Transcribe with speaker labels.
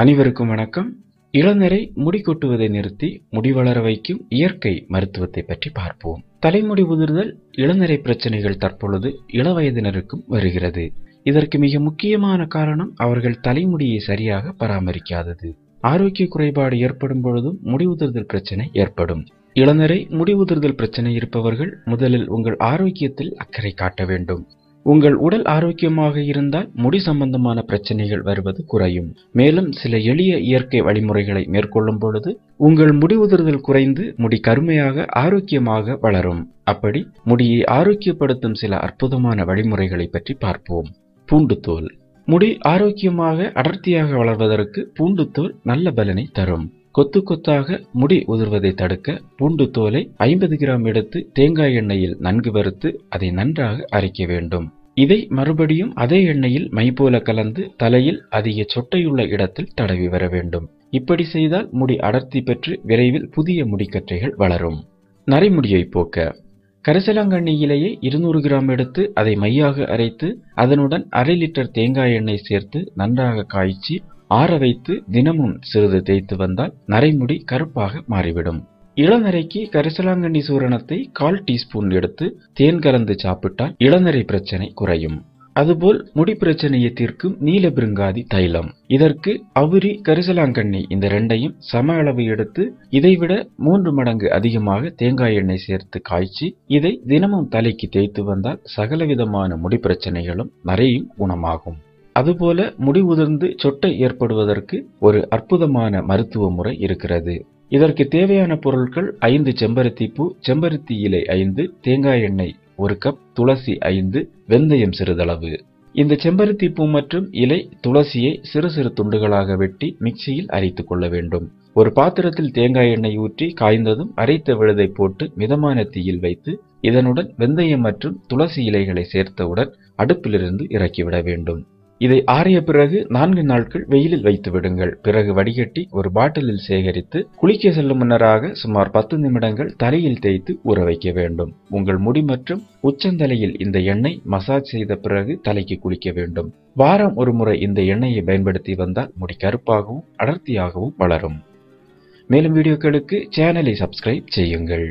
Speaker 1: அனைவருக்கும் வணக்கம். இளநரை முடி கொட்டுவதை நிறுத்தி முடி வளர வைக்கும் இயற்கை மருத்துவத்தை பற்றி பார்ப்போம். தலைமுடி உதிர்தல் இளநரை பிரச்சனைகள் தற்பொழுது இளவயதினருக்கும் வருகிறது. இதற்கு மிக முக்கியமான காரணம் அவர்கள் தலைமுடியை சரியாக பராமரிக்காதது. ஆரோக்கிய குறைபாடு ஏற்படும் பொழுதும் முடி உதிர்தல் பிரச்சனை ஏற்படும். இளநரை முடி உதிர்தல் பிரச்சனை இருப்பவர்கள் முதலில் உங்கள் ஆரோக்கியத்தில் அக்கறை காட்ட வேண்டும். உங்கள் உடல் ஆரோக்கியமாக இருந்தால் முடி சம்பந்தமான பிரச்சனைகள் வருவது குறையும். மேலும் சில எளிய இயற்கை வழிமுறைகளை மேற்கொள்ளும் பொழுது உங்கள் முடி உதிர்தல் குறைந்து முடி கருமையாக ஆரோக்கியமாக வளரும். அப்படி முடியை ஆரோக்கியப்படுத்தும் சில அற்புதமான வழிமுறைகளை பற்றி பார்ப்போம். பூண்டுத்தோல். முடி ஆரோக்கியமாக அடர்த்தியாக வளர்வதற்கு பூண்டுத்தோல் நல்ல பலனை தரும். கொத்து கொத்தாக முடி உதிர்வதை தடுக்க பூண்டு தோலை ஐம்பது கிராம் எடுத்து தேங்காய் எண்ணெயில் நன்கு வறுத்து அதை நன்றாக அரைக்க வேண்டும். இதை மறுபடியும் அதே எண்ணெயில் மை போல கலந்து தலையில் அதிக சொட்டையுள்ள இடத்தில் தடவி வர வேண்டும். இப்படி செய்தால் முடி அடர்த்தி பெற்று விரைவில் புதிய முடிக்கற்றைகள் வளரும். நரைமுடியை போக்க. கரிசலாங்கண்ணி இலையை இருநூறு கிராம் எடுத்து அதை மையாக அரைத்து அதனுடன் அரை லிட்டர் தேங்காய் எண்ணெய் சேர்த்து நன்றாக காய்ச்சி ஆற வைத்து தினமும் சிறிது தேய்த்து வந்தால் நரைமுடி கருப்பாக மாறிவிடும். இளநரைக்கு கரிசலாங்கண்ணி சூரணத்தை கால் டீஸ்பூன் எடுத்து தேன் கலந்து சாப்பிட்டால் இளநரை பிரச்சனை குறையும். அதுபோல் முடி பிரச்சனையை தீர்க்கும் நீலபிருங்காதி தைலம். இதற்கு அவுரி கரிசலாங்கண்ணி இந்த ரெண்டையும் சம அளவு எடுத்து இதைவிட மூன்று மடங்கு அதிகமாக தேங்காய் எண்ணெய் சேர்த்து காய்ச்சி இதை தினமும் தலைக்கு தேய்த்து வந்தால் சகலவிதமான முடி பிரச்சனைகளும் நிறையும் குணமாகும். அதுபோல முடி உதிர்ந்து சொட்டை ஏற்படுவதற்கு ஒரு அற்புதமான மருத்துவ முறை இருக்கிறது. இதற்கு தேவையான பொருட்கள் ஐந்து செம்பருத்தி பூ செம்பருத்தி இலை ஐந்து தேங்காய் எண்ணெய் ஒரு கப் துளசி ஐந்து வெந்தயம் சிறிதளவு. இந்த செம்பருத்தி பூ மற்றும் இலை துளசியை சிறு சிறு துண்டுகளாக வெட்டி மிக்சியில் அரைத்துக் கொள்ள வேண்டும். ஒரு பாத்திரத்தில் தேங்காய் எண்ணெய் ஊற்றி காய்ந்ததும் அரைத்த விழுதை போட்டு மிதமான தீயில் வைத்து இதனுடன் வெந்தயம் மற்றும் துளசி இலைகளை சேர்த்தவுடன் அடுப்பிலிருந்து இறக்கிவிட வேண்டும். இதை ஆறிய பிறகு நான்கு நாட்கள் வெயிலில் வைத்து விடுங்கள். பிறகு வடிகட்டி ஒரு பாட்டிலில் சேகரித்து குளிக்க செல்லும் முன்னராக சுமார் பத்து நிமிடங்கள் தலையில் தேய்த்து ஊற வைக்க வேண்டும். உங்கள் முடி மற்றும் உச்சந்தலையில் இந்த எண்ணெய் மசாஜ் செய்த பிறகு தலைக்கு குளிக்க வேண்டும். வாரம் ஒரு முறை இந்த எண்ணெயை பயன்படுத்தி வந்தால் முடி கருப்பாகவும் அடர்த்தியாகவும் வளரும். மேலும் வீடியோக்களுக்கு சேனலை சப்ஸ்கிரைப் செய்யுங்கள்.